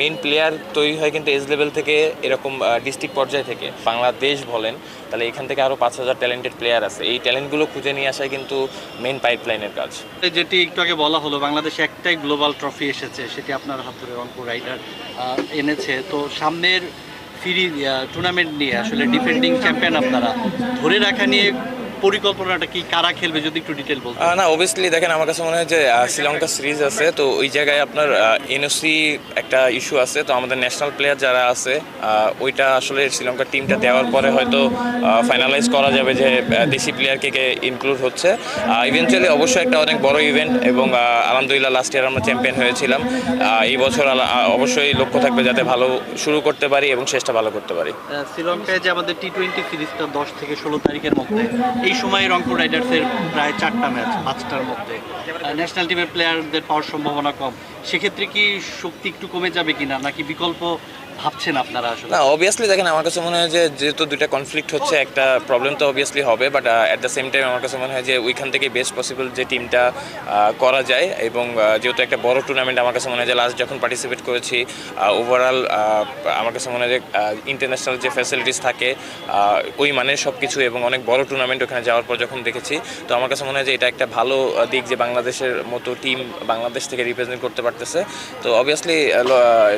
Main player তৈরি হয় কিন্তু এজ লেভেল থেকে এরকম ডিস্ট্রিক্ট পর্যায় থেকে। বাংলাদেশ বলেন, তাহলে এখান থেকে আরও পাঁচ হাজার ট্যালেন্টেড প্লেয়ার আছে। এই ট্যালেন্টগুলো খুঁজে নিয়ে আসাই কিন্তু মেইন পাইপলাইনের কাজ। যেটি একটু আগে বলা হলো, বাংলাদেশে একটাই গ্লোবাল ট্রফি এসেছে, সেটি আপনার হাত ধরে রংপুর রাইডার এনেছে। তো সামনের ফ্রি টুর্নামেন্ট নিয়ে আসলে ডিফেন্ডিং চ্যাম্পিয়ন আপনারা ধরে রাখা নিয়ে পরিকল্পনাটা কি কারা খেলবে যদি একটু ডিটেল বলতে না অবভিয়াসলি দেখেন আমার কাছে মনে হয় যে শ্রীলঙ্কা সিরিজ আছে তো ওই জায়গায় আপনার এনওসি একটা ইস্যু আছে তো আমাদের ন্যাশনাল প্লেয়ার যারা আছে ওইটা আসলে শ্রীলঙ্কার টিমটা দেওয়ার পরে হয়তো ফাইনালাইজ করা যাবে যে দেশি প্লেয়ারকে কে ইনক্লুড হচ্ছে। ইভেনচুয়ালি অবশ্যই একটা অনেক বড় ইভেন্ট এবং আলহামদুলিল্লাহ লাস্ট ইয়ার আমরা চ্যাম্পিয়ন হয়েছিলাম। এই বছর অবশ্যই লক্ষ্য থাকবে যাতে ভালো শুরু করতে পারি এবং শেষটা ভালো করতে পারি। শ্রীলঙ্কায় যে আমাদের টি টোয়েন্টি সিরিজটা দশ থেকে ষোলো তারিখের মধ্যে এই সময় রংপুর রাইডার্সের প্রায় চারটা ম্যাচ, পাঁচটার মধ্যে। ন্যাশনাল টিমের প্লেয়ারদের পাওয়ার সম্ভাবনা কম। সেক্ষেত্রে কি শক্তি একটু কমে যাবে কিনা, নাকি বিকল্প ভাবছেন আপনারা আসলে? না অবভিয়াসলি দেখেন, আমার কাছে মনে হয় যে যেহেতু দুইটা কনফ্লিক্ট হচ্ছে, একটা প্রবলেম তো অবভিয়াসলি হবে but at the same time আমার কাছে মনে হয় যে ওইখান থেকে বেস্ট পসিবল যে টিমটা করা যায় এবং যেহেতু একটা বড় টুর্নামেন্ট আমার কাছে মনে হয় যে লাস্ট যখন পার্টিসিপেট করেছি ওভারঅল আমার কাছে মনে হয় যে ইন্টারন্যাশনাল যে ফ্যাসিলিটিস থাকে ওই মানের সব কিছু এবং অনেক বড় টুর্নামেন্ট ওখানে যাওয়ার পর যখন দেখেছি, তো আমার কাছে মনে হয় যে এটা একটা ভালো দিক যে বাংলাদেশের মতো টিম বাংলাদেশ থেকে রিপ্রেজেন্ট করতে পারতেছে। তো অবভিয়াসলি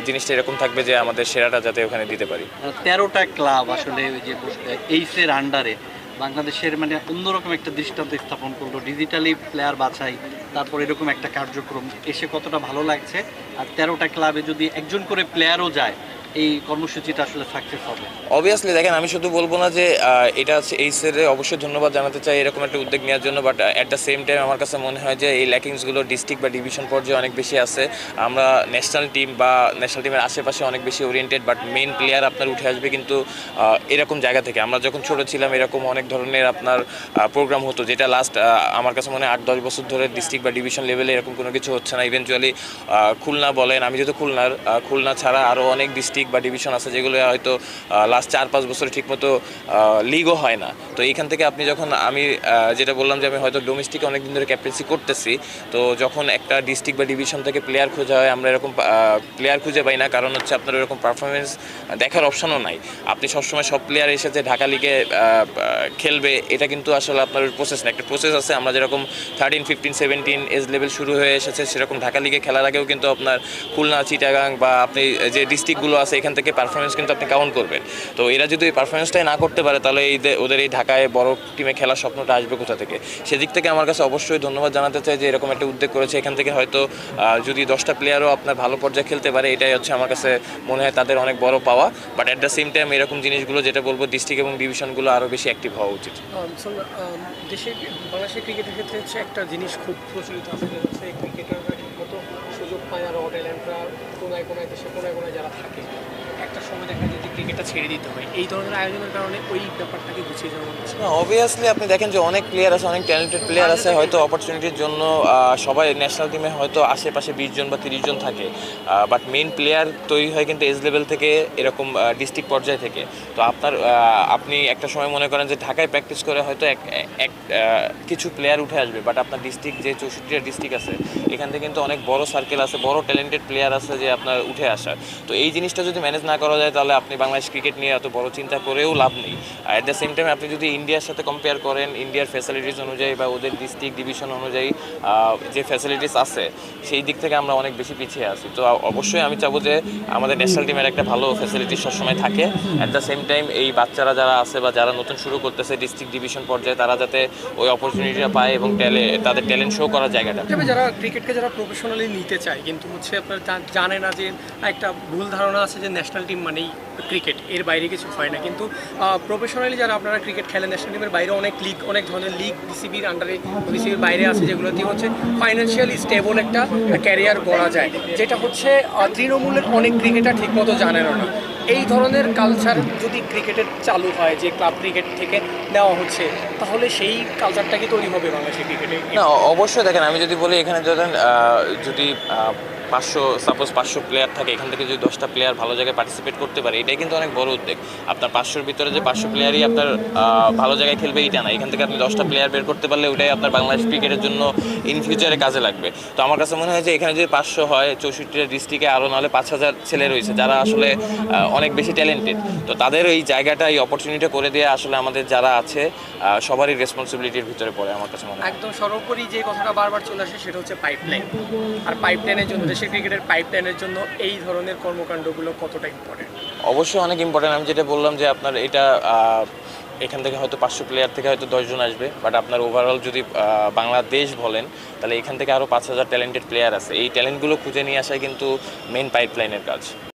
জিনিসটা এরকম থাকবে যে আমাদের সেরাটা যাতে ওখানে দিতে পারি। তেরোটা ক্লাব আসলে যে এইসের আন্ডারে বাংলাদেশের মানে অন্যরকম একটা দৃষ্টান্ত স্থাপন করল ডিজিটালি প্লেয়ার বাছাই, তারপর এরকম একটা কার্যক্রম, এসে কতটা ভালো লাগছে। আর তেরোটা ক্লাবে যদি একজন করে প্লেয়ারও যায় এই কর্মসূচিটা আসলে হবে? অবভিয়াসলি দেখেন, আমি শুধু বলব না যে এটা এই সেরে অবশ্যই ধন্যবাদ জানাতে চাই, এরকম একটা উদ্যোগ নেওয়ার জন্য but at the same time আমার কাছে মনে হয় যে, এই ল্যাকিংসগুলো ডিস্ট্রিক্ট বা ডিভিশন পর্যায়ে অনেক বেশি আছে। আমরা ন্যাশনাল টিম বা ন্যাশনাল টিমের আশেপাশে অনেক বেশি ওরিয়েন্টেড বাট মেইন প্লেয়ার আপনার উঠে আসবে কিন্তু এরকম জায়গা থেকে। আমরা যখন ছোট ছিলাম, এরকম অনেক ধরনের আপনার প্রোগ্রাম হতো, যেটা লাস্ট আমার কাছে মনে হয় আট, দশ বছর ধরে ডিস্ট্রিক্ট বা ডিভিশন লেভেলে এরকম কোনো কিছু হচ্ছে না। ইভেনচুয়ালি খুলনা বলেন, আমি যেহেতু খুলনার খুলনা ছাড়া আরও অনেক ডিস্ট্রিক্ট বা ডিভিশন আছে যেগুলো হয়তো লাস্ট চার পাঁচ বছরে ঠিকমতো লিগও হয় না। তো এইখান থেকে আপনি যখন আমি যেটা বললাম যে আমি হয়তো ডোমেস্টিকে অনেক দিন ধরে ক্যাপ্টেন্সি করতেছি, তো যখন একটা ডিস্ট্রিক্ট বা ডিভিশন থেকে প্লেয়ার খোঁজা হয়, আমরা এরকম প্লেয়ার খুঁজে পাই না। কারণ হচ্ছে আপনার এরকম পারফরমেন্স দেখার অপশনও নাই। আপনি সবসময় সব প্লেয়ার এসে যে ঢাকা লিগে খেলবে, এটা কিন্তু আসলে আপনার প্রসেস না। একটা প্রসেস আছে, আমরা যেরকম thirteen fifteen seventeen age level শুরু হয়ে এসেছে, সেরকম ঢাকা লিগে খেলার আগেও কিন্তু আপনার খুলনা, চিটাগাং বা আপনি যে ডিস্ট্রিক্টগুলো আছে এখান থেকে পারফরমেন্স কিন্তু আপনি কাউন্ট করবেন। তো এরা যদি এই পারফরমেন্সটাই না করতে পারে তাহলে এই ওদের এই ঢাকায় বড় টিমে খেলার স্বপ্নটা আসবে কোথা থেকে? সেদিক থেকে আমার কাছে অবশ্যই ধন্যবাদ জানাতে চাই যে এরকম একটা উদ্যোগ করেছে। এখান থেকে হয়তো যদি দশটা প্লেয়ারও আপনার ভালো পর্যায়ে খেলতে পারে এটাই হচ্ছে আমার কাছে মনে হয় তাদের অনেক বড় পাওয়া। But at the same time এরকম জিনিসগুলো যেটা বলব ডিস্ট্রিক্ট এবং ডিভিশনগুলো আরও বেশি অ্যাক্টিভ হওয়া উচিত। আম, দেশে বাংলাদেশের ক্রিকেটের ক্ষেত্রে হচ্ছে একটা জিনিস খুব প্রচলিত আছে ক্রিকেটাররা ঠিকমতো হোটেল ট্যালেন্টরা কোনায় কোনায় দেশে কোনায় কোনায় যারা থাকে ক্রিকেটটা ছেড়ে দিতে হয় এই ধরনের আয়োজনের কারণে ওই ব্যাপারটাকে গুছিয়ে যাওয়া হচ্ছে। অবভিয়াসলি আপনি দেখেন যে অনেক প্লেয়ার আছে অনেক ট্যালেন্টেড প্লেয়ার আছে হয়তো অপরচুনিটির জন্য সবাই ন্যাশনাল টিমে হয়তো আশেপাশে বিশ জন বা তিরিশ জন থাকে। বাট মেইন প্লেয়ার তৈরি হয় কিন্তু এজ লেভেল থেকে এরকম ডিস্ট্রিক্ট পর্যায় থেকে। তো আপনার আপনি একটা সময় মনে করেন যে ঢাকায় প্র্যাকটিস করে হয়তো এক এক কিছু প্লেয়ার উঠে আসবে বাট আপনার ডিস্ট্রিক্ট যে চৌষট্টিটা ডিস্ট্রিক্ট আছে এখান থেকে কিন্তু অনেক বড় সার্কেল আছে বড় ট্যালেন্টেড প্লেয়ার আছে যে আপনার উঠে আসার। তো এই জিনিসটা যদি ম্যানেজ না করা যায় তাহলে আপনি বাংলাদেশ ক্রিকেট নিয়ে এত বড় চিন্তা করেও লাভ নেই। অ্যাট দ্য সেম টাইম আপনি যদি ইন্ডিয়ার সাথে কম্পেয়ার করেন ইন্ডিয়ার ফ্যাসিলিটিস অনুযায়ী বা ওদের ডিস্ট্রিক্ট ডিভিশন অনুযায়ী যে ফ্যাসিলিটিস আছে, সেই দিক থেকে আমরা অনেক বেশি পিছিয়ে আছি। তো অবশ্যই আমি চাবো যে আমাদের ন্যাশনাল টিমের একটা ভালো ফ্যাসিলিটি সবসময় থাকে। অ্যাট দ্য সেম টাইম এই বাচ্চারা যারা আছে বা যারা নতুন শুরু করতেছে ডিস্ট্রিক্ট ডিভিশন পর্যায়ে, তারা যাতে ওই অপরচুনিটিটা পায় এবং তাদের ট্যালেন্ট শো করার জায়গাটা। যারা ক্রিকেটকে যারা প্রফেশনালি নিতে চায়, কিন্তু হচ্ছে আপনার জানে না যে একটা ভুল ধারণা আছে যে ন্যাশনাল টিম মানেই ক্রিকেট এর বাইরে কিছু হয় না। কিন্তু প্রফেশনালি যারা আপনারা ক্রিকেট খেলেন ন্যাশনাল টিমের বাইরে অনেক লিগ অনেক ধরনের লিগ বিসিবির আন্ডারে বিসিবির বাইরে আছে যেগুলো দিয়ে হচ্ছে ফাইন্যান্সিয়ালি স্টেবল একটা ক্যারিয়ার গড়া যায়। যেটা হচ্ছে তৃণমূলের অনেক ক্রিকেটার ঠিকমতো জানেন না। এই ধরনের কালচার যদি ক্রিকেটের চালু হয়, যে ক্লাব ক্রিকেট থেকে নেওয়া হচ্ছে, তাহলে সেই কালচারটা কি তৈরি হবে বাংলাদেশের ক্রিকেটে না, অবশ্যই দেখেন, আমি যদি বলি এখানে ধরেন যদি পাঁচশো সাপোজ পাঁচশো প্লেয়ার থাকে, এখান থেকে যদি দশটা প্লেয়ার ভালো জায়গায় পার্টিসিপেট করতে পারে, এটাই কিন্তু অনেক বড় উদ্যোগ। আপনার পাঁচশোর ভিতরে যে পাঁচশো প্লেয়ারই আপনার ভালো জায়গায় খেলবে, এইটা না। এখান থেকে আপনি দশটা প্লেয়ার বের করতে পারলে ওটাই আপনার বাংলাদেশ ক্রিকেটের জন্য ইন ফিউচারে কাজে লাগবে। তো আমার কাছে মনে হয় যে এখানে যদি পাঁচশো হয়, চৌষট্টিটা ডিস্ট্রিক্টে আরও নাহলে পাঁচ হাজার ছেলে রয়েছে, যারা আসলে অনেক বেশি ট্যালেন্টেড তো তাদের এই জায়গাটা, এই অপরচুনিটি করে দিয়ে আসলে আমাদের যারা আছে সবারই রেসপন্সিবিলিটির ভিতরে পড়ে, আমার কাছে মনে হয়। একদম সর্বোপরি যে কথাটা বারবার চলে আসে, সেটা হচ্ছে পাইপলাইন আর পাইপলাইনের জন্য দেশের ক্রিকেটের পাইপলাইনের জন্য এই ধরনের কর্মকাণ্ডগুলো কতটা ইম্পর্টেন্ট অবশ্যই অনেক ইম্পর্টেন্ট আমি যেটা বললাম যে আপনার এটা এখান থেকে হয়তো পাঁচশো প্লেয়ার থেকে হয়তো দশজন আসবে। বাট আপনার ওভারঅল যদি বাংলাদেশ বলেন, তাহলে এখান থেকে আরও পাঁচ হাজার ট্যালেন্টেড প্লেয়ার আছে। এই ট্যালেন্টগুলো খুঁজে নিয়ে আসাই কিন্তু মেন পাইপলাইনের কাজ।